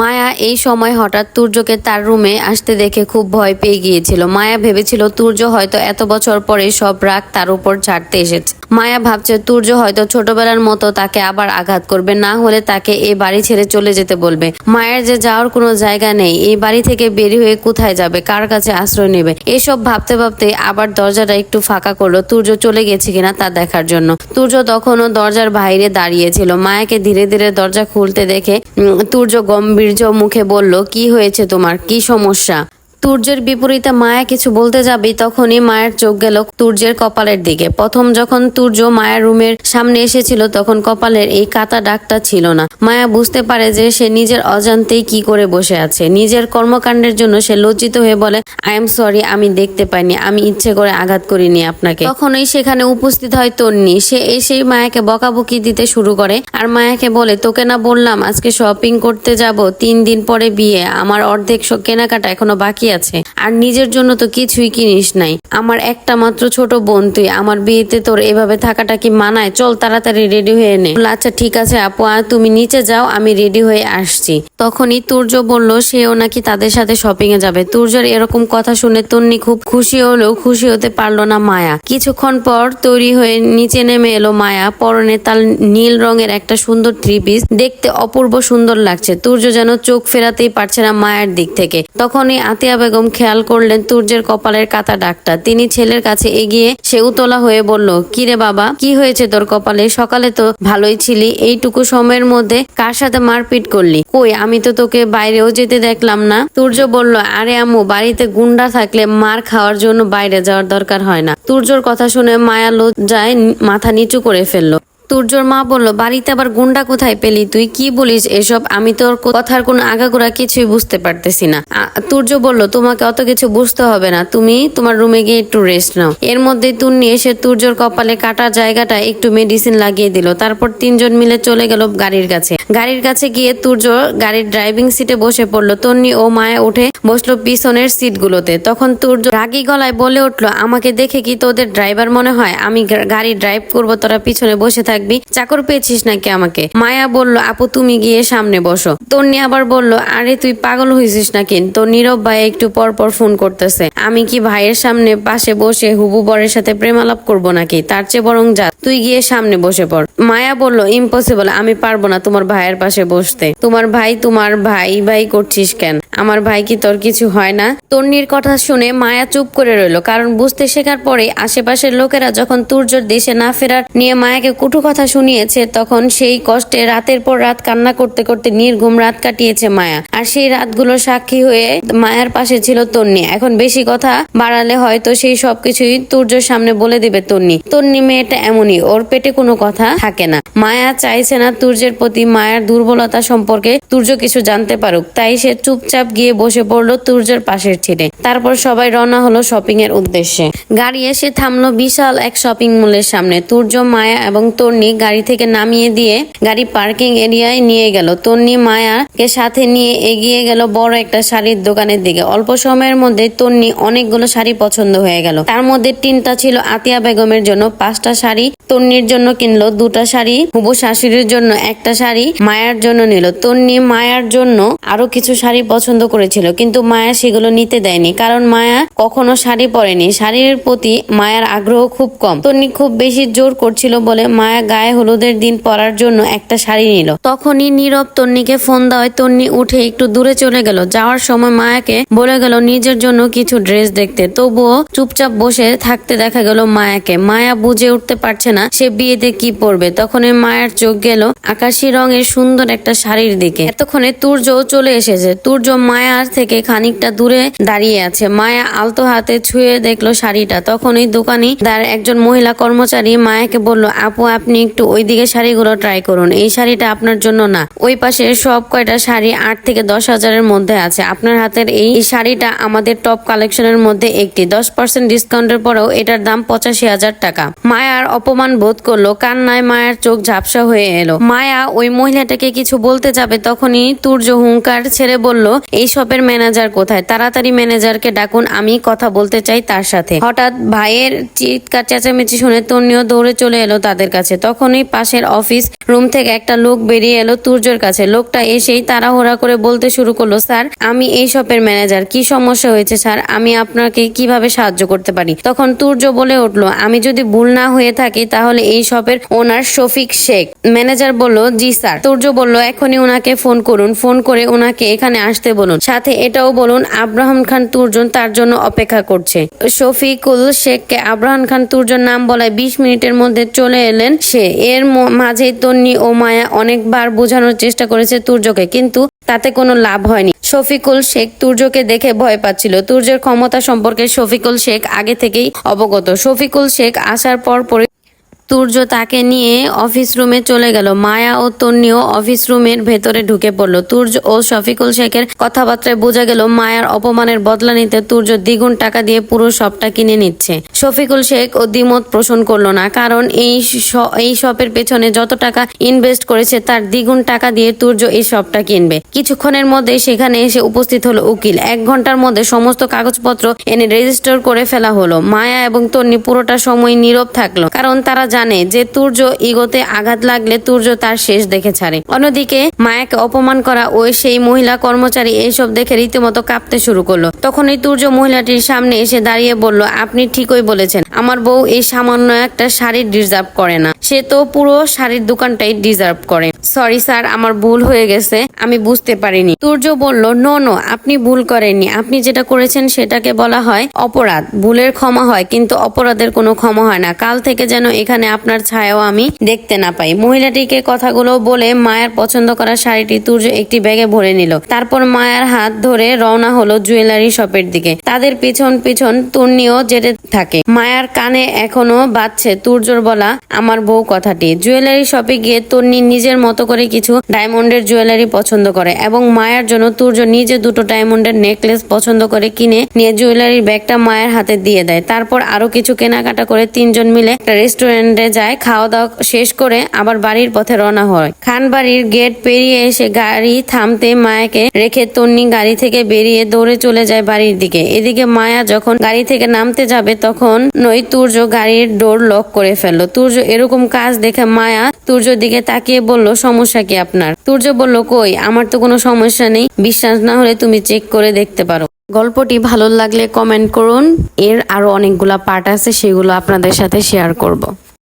মায়া এই সময় হঠাৎ তুর্যকে তার রুমে আসতে দেখে খুব ভয় পেয়ে গিয়েছিল। মায়া ভেবেছিল তুর্য হয়তো এত বছর পরে সব রাগ তার উপর ছাড়তে এসেছে। মায়া ভাবছে তুর্য হয়তো ছোটবেলার মতো তাকে আবার আঘাত করবে, না হলে তাকে এই বাড়ি ছেড়ে চলে যেতে বলবে। মায়ের যে যাওয়ার কোনো জায়গা নেই এই বাড়ি থেকে বেরি হয়ে কোথায় যাবে, কার কাছে আশ্রয় নেবে? এসব ভাবতে ভাবতে আবার দরজাটা একটু ফাঁকা করল, তুর্য চলে গেছে কিনা তা দেখার জন্য। তুর্য তখনও দরজার বাইরে দাঁড়িয়েছিল। মায়াকে ধীরে ধীরে দরজা খুলতে দেখে তুর্য গম্ভীর্য মুখে বলল কি হয়েছে তোমার? কি সমস্যা? তুর্যের বিপরীতে মায়া কিছু বলতে যাবে, তখনই মায়ের চোখ গেল তুর্যের কপালের দিকে। প্রথম যখন তুর্য মায়ের রুমের সামনে এসেছিল, তখন কপালের এই কাটা ডাকটা ছিল না। মায়া বুঝতে পারে যে সে নিজের অজান্তেই কি করে বসে আছে। নিজের কর্মকাণ্ডের জন্য সে লজ্জিত হয়ে বলে আই এম সরি আমি দেখতে পাইনি, আমি ইচ্ছে করে আঘাত করিনি আপনাকে। তখনই সেখানে উপস্থিত হয় তন্নি। সে এসেই মায়াকে বকাবকি দিতে শুরু করে আর মায়াকে বলে, তোকে না বললাম, আজকে শপিং করতে যাব, তিন দিন পরে বিয়ে। আমার অর্ধেক কেনাকাটা এখনও বাকি আছে। আর নিজের জন্য তো কিছুই কিনিস নাই। আমার একটা মাত্র ছোট বোন তুই। আমার বিয়েতে তোর এভাবে থাকাটা কি মানায়? চল তাড়াতাড়ি রেডি হয়ে নে। আচ্ছা ঠিক আছে আপু, আর তুমি নিচে যাও, আমি রেডি হয়ে আসছি। তখনই তুর্য বলল, সেও নাকি তাদের সাথে শপিং এ যাবে। তুর্যর এরকম কথা শুনে তন্নি খুব খুশি হলেও খুশি হতে পারল না মায়া। কিছুক্ষণ পর তৈরি হয়ে নিচে নেমে এলো মায়া। পরনে তার নীল রঙের একটা সুন্দর থ্রি পিস দেখতে অপূর্ব সুন্দর লাগছে। তুর্য যেন চোখ ফেরাতেই পারছে না মায়ের দিক থেকে। তখনই আতিয়া বেগম খেয়াল করলেন তুর্যের কপালের কাতা ডাকটা। তিনি ছেলের কাছে এগিয়ে সে উতলা হয়ে বলল, কিরে বাবা, কি হয়েছে তোর কপালে? সকালে তো ভালোই ছিলি। এইটুকু সময়ের মধ্যে কার সাথে মারপিট করলি? কই, আমি তো তোকে বাইরেও যেতে দেখলাম না। তুর্য বলল, আরে আম্মু, বাড়িতে গুন্ডা থাকলে মার খাওয়ার জন্য বাইরে যাওয়ার দরকার হয় না। তুর্যর কথা শুনে মায়া লজ্জায় মাথা নিচু করে ফেলল। তুর্যর মা বলল, বাড়িতে আবার গুন্ডা কোথায় পেলি তুই? কি বলিস এসব? আমি তোর কথার কোনো আগাগোড়া কিছুই বুঝতে পারতেছি না। তুর্য বলল, তোমাকে অত কিছু বুঝতে হবে না। তুমি তোমার রুমে গিয়ে একটু রেস্ট নাও। এর মধ্যে তুন্নি এসে তুর্যর কপালে কাটা জায়গাটা একটু মেডিসিন লাগিয়ে দিল। তারপর তিনজন মিলে চলে গেল গাড়ির কাছে। গাড়ির কাছে গিয়ে তুর্য গাড়ির ড্রাইভিং সিটে বসে পড়ল। তন্নি ও মায়া উঠে বসল পিছনের সিটগুলোতে তখন তুর্য রাগী গলায় বলে উঠল, আমাকে দেখে কি তোদের ড্রাইভার মনে হয়? আমি গাড়ি ড্রাইভ করব, তোরা পিছনে বসে থাকবি? চাকর পেয়েছিস নাকি আমাকে? মায়া বলল, আপু, তুমি গিয়ে সামনে বসো। তন্নি আবার বলল, আরে, তুই পাগল হয়েছিস নাকি? তো নীরব ভাই একটু পর পর ফোন করতেছে, আমি কি ভাইয়ের সামনে পাশে বসে হুবু বরের সাথে প্রেমালাপ করব নাকি? তার চেয়ে বরং যা, তুই গিয়ে সামনে বসে পড়। মায়া বলল ইম্পসিবল আমি পারব না তোমার ভাইয়ের পাশে বসতে। তোমার ভাই তোমার ভাই ভাই করছিস কেন? আমার ভাই কি তোর কিছু হয় না? তন্নির কথা শুনে মায়া চুপ করে রইল, কারণ বুঝতে শেখার পরে আশেপাশের লোকেরা যখন তুর্যর দেশে না ফেরার নিয়ে মায়াকে কুটু কথা শুনিয়েছে, তখন সেই কষ্টে রাতের পর রাত কান্না করতে করতে নির্ঘুম রাত কাটিয়েছে মায়া। আর সেই রাতগুলো সাক্ষী হয়ে মায়ার পাশে ছিল তন্নি। এখন বেশি কথা বাড়ালে হয়তো সেই সবকিছুই তুর্যর সামনে বলে দিবে তন্নি। তন্নি মেয়েটা এমনই, ওর পেটে কোনো কথা থাকে না। মায়া চাইছে না তুর্যের প্রতি মায়ার দুর্বলতা সম্পর্কে তুর্য কিছু জানতে পারুক। তাই সে চুপচাপ গিয়ে বসে পড়ল তুর্যের পাশের ছিটে তারপর সবাই রওনা হলো শপিং এর উদ্দেশ্যে। গাড়ি এসে থামলো বিশাল এক শপিং মলের সামনে। তুর্য, মায়া এবং তন্নি গাড়ি থেকে নামিয়ে দিয়ে গাড়ি পার্কিং এরিয়ায় নিয়ে গেল। তন্নি মায়াকে সাথে নিয়ে এগিয়ে গেল বড় একটা শাড়ির দোকানের দিকে। অল্প সময়ের মধ্যে তন্নি অনেকগুলো শাড়ি পছন্দ হয়ে গেল। তার মধ্যে তিনটা ছিল আতিয়া বেগমের জন্য। পাঁচটা শাড়ি তন্নির জন্য কিনলো, দুটা শাড়ি হুবু শাশুড়ির জন্য, একটা শাড়ি মায়ার জন্য নিল। তন্নি মায়ার জন্য আরও কিছু শাড়ি পছন্দ করেছিল, কিন্তু মায়া সেগুলো নিতে দেয়নি, কারণ মায়া কখনো শাড়ি পরেনি। শাড়ির প্রতি মায়ার আগ্রহ খুব কম। তন্নি খুব বেশি জোর করছিল বলে মায়া গায়ে হলুদের দিন পরার জন্য একটা শাড়ি নিল। তখনই নীরব তন্নিকে ফোন দেওয়ায় তন্নি উঠে একটু দূরে চলে গেল। যাওয়ার সময় মায়াকে বলে গেল, নিজের জন্য কিছু ড্রেস দেখতে। তবুও চুপচাপ বসে থাকতে দেখা গেল মায়াকে। মায়া বুঝে উঠতে পারছে না, সে বিয়েতে কি পরবে? তখনই মায়ের চোখ গেল আকাশি রঙের সুন্দর একটা শাড়ির দিকে। এতক্ষণে তুর্যও চলে এসেছে। তুর্য মায়ার থেকে খানিকটা দূরে দাঁড়িয়ে আছে। মায়া আলতো হাতে ছুঁয়ে দেখল শাড়িটা। তখনই দোকানি তার একজন মহিলা কর্মচারী মায়াকে বলল, আপু, আপনি একটু ওইদিকে শাড়িগুলো ট্রাই করুন। এই শাড়িটা আপনার জন্য না। ওই পাশে সব কয়টা শাড়ি আট থেকে দশ হাজারের মধ্যে আছে। আপনার হাতের এই শাড়িটা আমাদের টপ কালেকশনের মধ্যে একটি। দশ পার্সেন্ট ডিসকাউন্টের পরেও এটার দাম পঁচাশি হাজার টাকা। মায়ার অপমান বোধ করল, কান্নায় মায়ের চোখ ঝাপসা হয়ে এলো। মায়া ওই মহিলাটাকে কিছু বলতে যাবে তখনই তুর্য হুঙ্কার ছেড়ে বলল, এই শপের ম্যানেজার কোথায়? তাড়াতাড়ি ম্যানেজারকে ডাকুন, আমি কথা বলতে চাই তার সাথে। হঠাৎ ভাইয়ের চিৎকার চেঁচামেচি শুনে তন্নিও দৌড়ে চলে এলো তাদের কাছে। তখনই পাশের অফিস রুম থেকে একটা লোক বেরিয়ে এলো তুর্যর কাছে। লোকটা এসেই তাড়াহুড়া করে বলতে শুরু করল, স্যার, আমি এই শপের ম্যানেজার। কি সমস্যা হয়েছে, স্যার? আমি আপনাকে কীভাবে সাহায্য করতে পারি? তখন তুর্য বলে উঠল, আমি যদি ভুল না হয়ে থাকি তাহলে এই শপের ওনার শফিক শেখ। ম্যানেজার বলল, জি, স্যার। তুর্য বলল, এখনই ওনাকে ফোন করুন, ফোন করে ওনাকে এখানে আসতে বলুন। সাথে এটাও বলুন, আব্রাহাম খান তুর্জন তার জন্য অপেক্ষা করছে। শফিকুল শেখকে আব্রাহাম খান তুর্জন নাম বলায় বিশ মিনিটের মধ্যে চলে এলেন সে এর মাঝেই তন্নি ও মায়া অনেকবার বোঝানোর চেষ্টা করেছে তুর্যকে, কিন্তু তাতে কোনো লাভ হয়নি। শফিকুল শেখ তুর্যকে দেখে ভয় পাচ্ছিল। তুর্যের ক্ষমতা সম্পর্কে শফিকুল শেখ আগে থেকেই অবগত। শফিকুল শেখ আসার পর তুর্য তাকে নিয়ে অফিস রুমে চলে গেল। মায়া ও তন্নিও অফিস রুমের ভেতরে ঢুকে পড়ল। তুর্য ও শফিকুল শেখের কথাবার্তায় বোঝা গেল, মায়ার অপমানের বদলা নিতে তুর্য দ্বিগুণ টাকা দিয়ে পুরো সবটা কিনে নিচ্ছে। শফিকুল শেখ ও দ্বিমত পোষণ করল না, কারণ এই এই শপের পেছনে যত টাকা ইনভেস্ট করেছে, তার দ্বিগুণ টাকা দিয়ে তুর্য এই শপটা কিনবে। কিছুক্ষণের মধ্যে সেখানে এসে উপস্থিত হলো উকিল। এক ঘণ্টার মধ্যে সমস্ত কাগজপত্র এনে রেজিস্টার করে ফেলা হলো। মায়া এবং তন্নি পুরোটা সময় নীরব থাকল, কারণ তারা জানে যে তুর্য ইগোতে আঘাত লাগলে তুর্য তার শেষ দেখে ছাড়ে। অন্যদিকে মায়াকে অপমান করা ওই সেই মহিলা কর্মচারী এইসব দেখে রীতিমতো কাঁপতে শুরু করল। তখনই তুর্য মহিলাটির সামনে এসে দাঁড়িয়ে বলল, আপনি ঠিকই বলেছেন, আমার বউ এই সামান্য একটা শাড়ি ডিজার্ভ করে না। সে তো পুরো শাড়ির দোকানটাই ডিজার্ভ করে। সরি স্যার, আমার ভুল হয়ে গেছে। আমি বুঝতে পারিনি। তুর্য বলল, নো নো, আপনি ভুল করেননি। আপনি যেটা করেছেন সেটাকে বলা হয় অপরাধ। ভুলের ক্ষমা হয়, কিন্তু অপরাধের কোনো ক্ষমা হয় না। কাল থেকে যেন এখানে আপনার ছায়াও আমি দেখতে না পাই। মহিলাটিকে কথাগুলো বলে মায়ের পছন্দ করা শাড়িটি তুর্য একটি ব্যাগে ভরে নিল। তারপর মায়ের হাত ধরে রওনা হলো জুয়েলারি শপের দিকে। তাদের পিছন পিছন তুর্নিও যেতে থাকে। মায়ার কানে এখনও বাজছে তুর্যর বলা আমার বউ কথাটি। জুয়েলারি শপে গিয়ে তন্নি নিজের মতো করে কিছু ডায়মন্ডের জুয়েলারি পছন্দ করে এবং মায়ের জন্য তুর্য নিজে দুটো ডায়মন্ডের নেকলেস পছন্দ করে কিনে নিয়ে জুয়েলারির ব্যাগটা মায়ের হাতে দিয়ে দেয়। তারপর আরও কিছু কেনাকাটা করে তিনজন মিলে একটা রেস্টুরেন্টে যায়, খাওয়া দাওয়া শেষ করে আবার বাড়ির পথে রওনা হয়। খান বাড়ির গেট পেরিয়ে এসে গাড়ি থামতে মায়াকে রেখে তন্নি গাড়ি থেকে বেরিয়ে দৌড়ে চলে যায় বাড়ির দিকে। এদিকে মায়া যখন গাড়ি থেকে নামতে যাবে তখন নই তুর্য গাড়ির ডোর লক করে ফেলল। তুর্য এরকম কাজ দেখে মায়া তুর্যর দিকে তাকিয়ে বলল, সমস্যা কি আপনার? তুর্য বলল, কই, আমার তো কোনো সমস্যা নেই। বিশ্বাস না হলে তুমি চেক করে দেখতে পারো। গল্পটি ভালো লাগলে কমেন্ট করুন। এর আরও অনেকগুলা পার্ট আছে, সেগুলো আপনাদের সাথে শেয়ার করব।